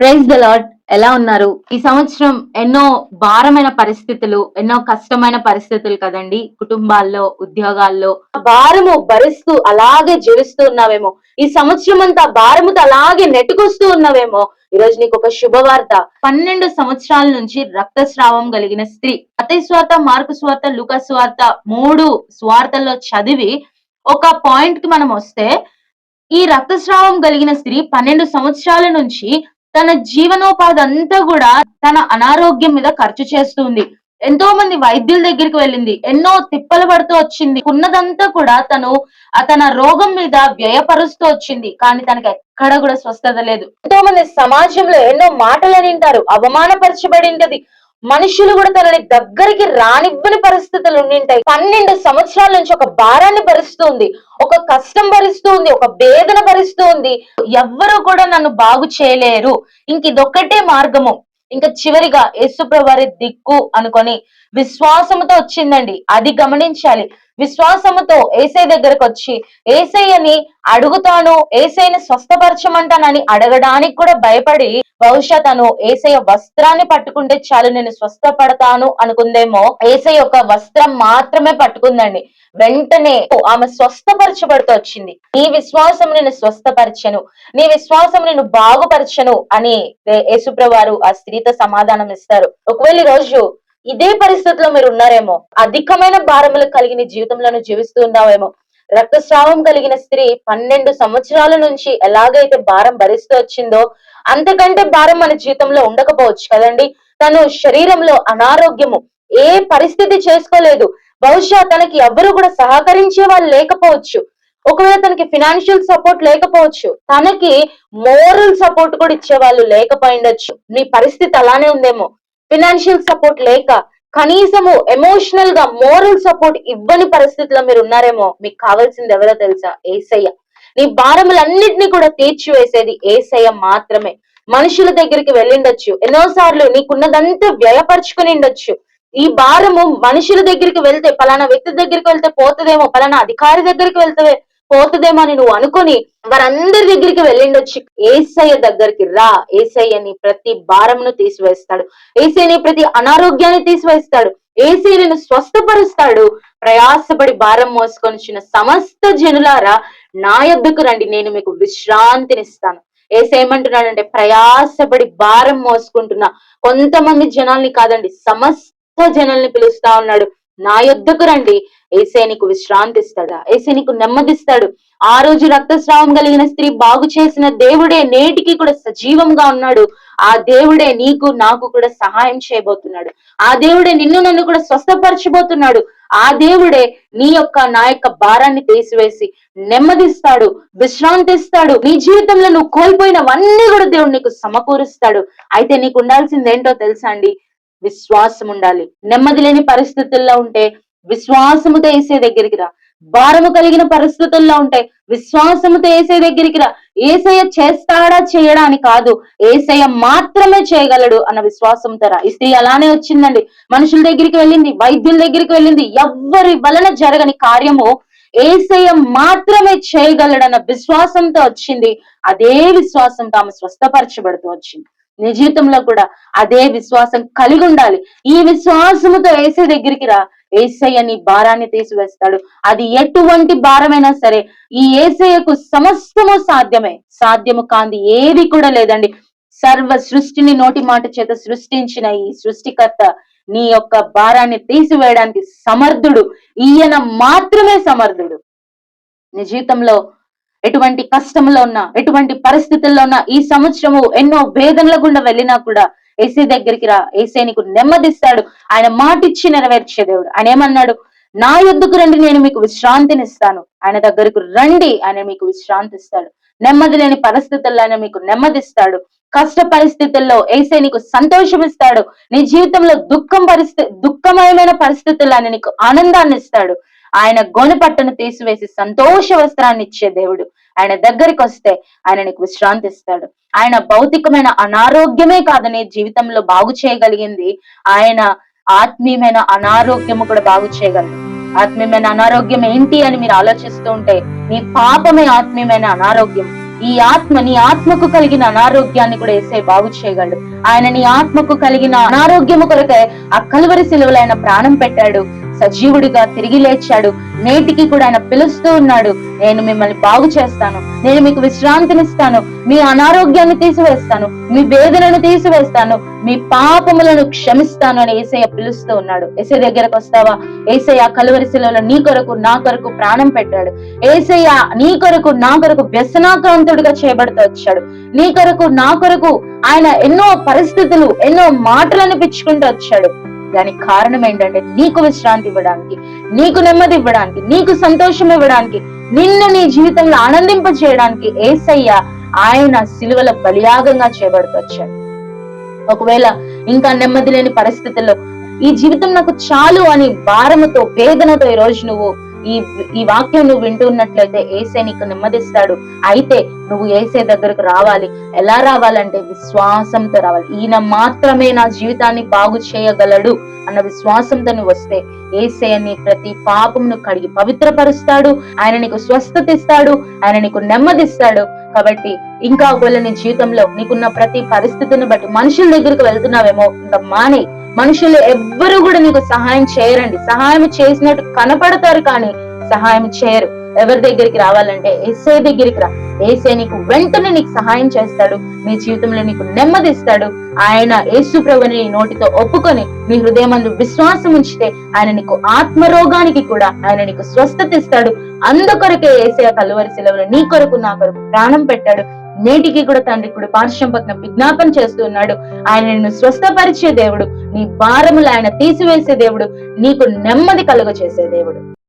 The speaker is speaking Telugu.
ప్రైజ్ ద లాడ్ ఎలా ఉన్నారు? ఈ సంవత్సరం ఎన్నో భారమైన పరిస్థితులు ఎన్నో కష్టమైన పరిస్థితులు కదండి. కుటుంబాల్లో ఉద్యోగాల్లో. భారము భరిస్తూ అలాగే జరుస్తూ ఉన్నావేమో. ఈ సంవత్సరం అంతా భారముతో అలాగే నెట్టుకొస్తూ ఉన్నావేమో. ఈ రోజు నీకు ఒక శుభవార్త. పన్నెండు సంవత్సరాల నుంచి రక్తస్రావం కలిగిన స్త్రీ. అతై స్వార్త మార్కు స్వార్త లుక స్వార్త మూడు స్వార్థల్లో చదివి ఒక పాయింట్కి మనం వస్తే ఈ రక్తస్రావం కలిగిన స్త్రీ పన్నెండు సంవత్సరాల నుంచి తన జీవనోపాధి అంతా కూడా తన అనారోగ్యం మీద ఖర్చు చేస్తుంది. ఎంతో మంది వైద్యుల దగ్గరికి వెళ్ళింది. ఎన్నో తిప్పలు పడుతూ వచ్చింది. ఉన్నదంతా కూడా తను తన రోగం మీద వ్యయపరుస్తూ వచ్చింది. కానీ తనకి ఎక్కడ కూడా స్వస్థత లేదు. ఎంతో మంది సమాజంలో ఎన్నో మాటలు వింటారు. అవమానపరచబడి ఉంటది. మనుషులు కూడా తనని దగ్గరికి రానివ్వని పరిస్థితులు ఉండింటాయి. పన్నెండు సంవత్సరాల నుంచి ఒక భారాన్ని భరిస్తుంది ఒక కష్టం భరిస్తుంది ఒక వేదన భరిస్తుంది ఎవ్వరు కూడా నన్ను బాగు చేయలేరు. ఇంక ఇదొక్కటే మార్గము. ఇంకా చివరిగా యేసుప్రవారి దిక్కు అనుకొని విశ్వాసముతో వచ్చిందండి. అది గమనించాలి. విశ్వాసముతో ఏసై దగ్గరకు వచ్చి ఏసయ్యని అడుగుతాను ఏసైని స్వస్థపరచమంటానని అడగడానికి కూడా భయపడి బహుశా తను ఏసయ్య వస్త్రాన్ని పట్టుకుంటే చాలు నేను స్వస్థపడతాను అనుకుందేమో. ఏసయ్య యొక్క వస్త్రం మాత్రమే పట్టుకుందండి. వెంటనే ఆమె స్వస్థపరచబడుతూ వచ్చింది. నీ విశ్వాసం నేను స్వస్థపరచను నీ విశ్వాసం నేను బాగుపరచను అని యేసుప్రవారు ఆ స్త్రీతో సమాధానం ఇస్తారు ఒకవేళ ఈ రోజు ఇదే పరిస్థితిలో మీరు ఉన్నారేమో అధికమైన భారములు కలిగిన జీవితంలో జీవిస్తూ ఉన్నావేమో. రక్తస్రావం కలిగిన స్త్రీ పన్నెండు సంవత్సరాల నుంచి ఎలాగైతే భారం భరిస్తూ వచ్చిందో అంతకంటే భారం మన జీవితంలో ఉండకపోవచ్చు కదండి. తను శరీరంలో అనారోగ్యము ఏ పరిస్థితి చేసుకోలేదు. బహుశా తనకి ఎవరు కూడా సహకరించే వాళ్ళు లేకపోవచ్చు. ఒకవేళ తనకి ఫినాన్షియల్ సపోర్ట్ లేకపోవచ్చు. తనకి మోరల్ సపోర్ట్ కూడా ఇచ్చే వాళ్ళు లేకపోయిండొచ్చు నీ పరిస్థితి అలానే ఉందేమో. ఫినాన్షియల్ సపోర్ట్ లేక కనీసము ఎమోషనల్గా మోరల్ సపోర్ట్ ఇవ్వని పరిస్థితిలో మీరు ఉన్నారేమో మీకు కావాల్సింది ఎవరో తెలుసా? ఏసయ్య. నీ భారములన్నింటినీ కూడా తీర్చివేసేది ఏసయ్య మాత్రమే. మనుషుల దగ్గరికి వెళ్ళిండొచ్చు. ఎన్నోసార్లు నీకున్నదంతా వ్యయపరచుకుని ఉండొచ్చు. ఈ భారము మనుషుల దగ్గరికి వెళ్తే పలానా వ్యక్తి దగ్గరికి వెళ్తే పోతుందేమో పలానా అధికారి దగ్గరికి వెళ్తే పోతుందేమో అని నువ్వు అనుకుని వారందరి దగ్గరికి వెళ్ళిండొచ్చు. ఏసయ్య దగ్గరికి రా. ఏసయ్యని ప్రతి భారంను తీసివేస్తాడు. ఏసైని ప్రతి అనారోగ్యాన్ని తీసివేస్తాడు. ఏసై నేను స్వస్థపరుస్తాడు. ప్రయాసపడి భారం మోసుకొని వచ్చిన సమస్త జనులారా నా యొద్దకు రండి. నేను మీకు విశ్రాంతినిస్తాను. ఏసై ప్రయాసపడి భారం మోసుకుంటున్న కొంతమంది జనాల్ని కాదండి సమస్త జనాల్ని పిలుస్తా ఉన్నాడు. నా యొద్దకు రండి. ఏసే నీకు విశ్రాంతిస్తాడా? ఏసే నీకు నెమ్మదిస్తాడు. ఆ రోజు రక్తస్రావం కలిగిన స్త్రీ బాగు చేసిన దేవుడే నేటికి కూడా సజీవంగా ఉన్నాడు. ఆ దేవుడే నీకు నాకు కూడా సహాయం చేయబోతున్నాడు. ఆ దేవుడే నిన్ను నన్ను కూడా స్వస్థపరచబోతున్నాడు. ఆ దేవుడే నీ యొక్క నా యొక్క భారాన్ని తీసివేసి నెమ్మదిస్తాడు విశ్రాంతిస్తాడు. నీ జీవితంలో నువ్వు కోల్పోయినవన్నీ కూడా దేవుడు నీకు సమకూరుస్తాడు. అయితే నీకు ఉండాల్సింది ఏంటో తెలుసా అండి? విశ్వాసం ఉండాలి. నెమ్మది లేని పరిస్థితుల్లో ఉంటే విశ్వాసముతో వేసే దగ్గరికి రా. భారము కలిగిన పరిస్థితుల్లో ఉంటాయి విశ్వాసముతో వేసే దగ్గరికి రా. ఏసయ్య చేస్తాడా చేయడా అని కాదు. ఏసయ్య మాత్రమే చేయగలడు అన్న విశ్వాసంతో రా ఈ స్త్రీ అలానే వచ్చిందండి. మనుషుల దగ్గరికి వెళ్ళింది వైద్యుల దగ్గరికి వెళ్ళింది. ఎవ్వరి వలన జరగని కార్యము ఏసయ్య మాత్రమే చేయగలడన్న విశ్వాసంతో వచ్చింది. అదే విశ్వాసంతో ఆమె స్వస్థపరచబడుతూ వచ్చింది. నీ జీవితంలో కూడా అదే విశ్వాసం కలిగి ఉండాలి. ఈ విశ్వాసముతో ఏసే దగ్గరికి రా. ఏసయ్య నీ భారాన్ని తీసివేస్తాడు. అది ఎటువంటి భారమైనా సరే ఈ ఏసయ్యకు సమస్తము సాధ్యమే. సాధ్యము కాంది ఏది కూడా లేదండి. సర్వ సృష్టిని నోటి మాట చేత సృష్టించిన ఈ సృష్టికర్త నీ యొక్క భారాన్ని తీసివేయడానికి సమర్థుడు. ఈయన మాత్రమే సమర్థుడు. నీ జీవితంలో ఎటువంటి కష్టంలో ఉన్నా ఎటువంటి పరిస్థితుల్లో ఉన్నా ఈ సంవత్సరము ఎన్నో వేదనల గుండా వెళ్ళినా కూడా ఏసే దగ్గరికి రా. ఏసే నీకు నెమ్మదిస్తాడు. ఆయన మాటిచ్చి నెరవేర్చే దేవుడు. ఆయన ఏమన్నాడు? నా యొద్దకు రండి నేను మీకు విశ్రాంతినిస్తాను. ఆయన దగ్గరకు రండి ఆయన మీకు విశ్రాంతిస్తాడు. నెమ్మది లేని పరిస్థితుల్లో ఆయన మీకు నెమ్మదిస్తాడు. కష్ట పరిస్థితుల్లో ఏసే నీకు సంతోషం ఇస్తాడు నీ జీవితంలో దుఃఖం పరిస్థితి దుఃఖమయమైన పరిస్థితుల్లో ఆయన నీకు ఆనందాన్ని ఇస్తాడు ఆయన గొనుపట్టను తీసివేసి సంతోష వస్త్రాన్ని ఇచ్చే దేవుడు. ఆయన దగ్గరికి వస్తే ఆయన నీకు విశ్రాంతి ఇస్తాడు. ఆయన భౌతికమైన అనారోగ్యమే కాదని జీవితంలో బాగు చేయగలిగింది. ఆయన ఆత్మీయమైన అనారోగ్యము కూడా బాగు చేయగలదు ఆత్మీయమైన అనారోగ్యం ఏంటి అని మీరు ఆలోచిస్తూ ఉంటే నీ పాపమే ఆత్మీయమైన అనారోగ్యం. ఈ ఆత్మ నీ ఆత్మకు కలిగిన అనారోగ్యాన్ని కూడా వేసే బాగు చేయగలడు. ఆయన నీ ఆత్మకు కలిగిన అనారోగ్యము కొరకే ఆ కలువరి శిలువలో ఆయన ప్రాణం పెట్టాడు. సజీవుడిగా తిరిగి లేచాడు. నేటికి కూడా ఆయన పిలుస్తూ ఉన్నాడు. నేను మిమ్మల్ని బాగు చేస్తాను. నేను మీకు విశ్రాంతినిస్తాను. మీ అనారోగ్యాన్ని తీసివేస్తాను. మీ వేదనను తీసివేస్తాను. మీ పాపములను క్షమిస్తాను అని ఏసయ్య పిలుస్తూ ఉన్నాడు. ఏసై దగ్గరకు వస్తావా? ఏసయ్య కలువరి శిలలో నీ కొరకు నా కొరకు ప్రాణం పెట్టాడు. ఏసయ్య నీ కొరకు నా కొరకు వ్యసనాక్రాంతుడిగా చేయబడుతూ వచ్చాడు. నీ కొరకు నా కొరకు ఆయన ఎన్నో పరిస్థితులు ఎన్నో మాటలను పిచ్చుకుంటూ వచ్చాడు. దానికి కారణం ఏంటంటే నీకు విశ్రాంతి ఇవ్వడానికి నీకు నెమ్మది ఇవ్వడానికి నీకు సంతోషం ఇవ్వడానికి నిన్ను నీ జీవితంలో ఆనందింప చేయడానికి ఏసయ్య ఆయన సిలువల బలియాగంగా చేయబడుతూ ఒకవేళ ఇంకా నెమ్మది లేని పరిస్థితుల్లో ఈ జీవితం నాకు చాలు అని భారముతో వేదనతో ఈ రోజు నువ్వు ఈ ఈ వాక్యం నువ్వు వింటున్నట్లయితే ఏసే నీకు నెమ్మదిస్తాడు. అయితే నువ్వు ఏసే దగ్గరకు రావాలి. ఎలా రావాలంటే విశ్వాసంతో రావాలి. ఈయన మాత్రమే నా జీవితాన్ని బాగు చేయగలడు అన్న విశ్వాసంతో నువ్వు వస్తే ఏసే నీ ప్రతి పాపమును కడిగి పవిత్రపరుస్తాడు. ఆయన నీకు స్వస్థత ఇస్తాడు ఆయన నీకు నెమ్మదిస్తాడు. కాబట్టి ఇంకా ఒకవేళ నీ జీవితంలో నీకున్న ప్రతి పరిస్థితిని బట్టి మనుషుల దగ్గరికి వెళ్తున్నావేమో ఇంకా మానే. మనుషులు ఎవ్వరు కూడా నీకు సహాయం చేయరండి. సహాయం చేసినట్టు కనపడతారు కానీ సహాయం చేయరు. ఎవరి దగ్గరికి రావాలంటే ఏసే దగ్గరికి రా. ఏసే నీకు వెంటనే నీకు సహాయం చేస్తాడు. నీ జీవితంలో నీకు నెమ్మదిస్తాడు. ఆయన యేసు ప్రభుని నీ నోటితో ఒప్పుకొని నీ హృదయమందు విశ్వాసం ఉంచితే ఆయన నీకు ఆత్మరోగానికి కూడా ఆయన నీకు స్వస్థత ఇస్తాడు. అందుకొరకే ఏసే కలువరి సెలవులు నీ కొరకు నా కొరకు ప్రాణం పెట్టాడు. నేటికి కూడా తండ్రి కూడా పార్శ్వం పక్కన విజ్ఞాపన చేస్తూ ఉన్నాడు. ఆయన నిన్ను స్వస్థపరిచే దేవుడు నీ భారములు ఆయన తీసివేసే దేవుడు నీకు నెమ్మది కలుగ చేసే దేవుడు.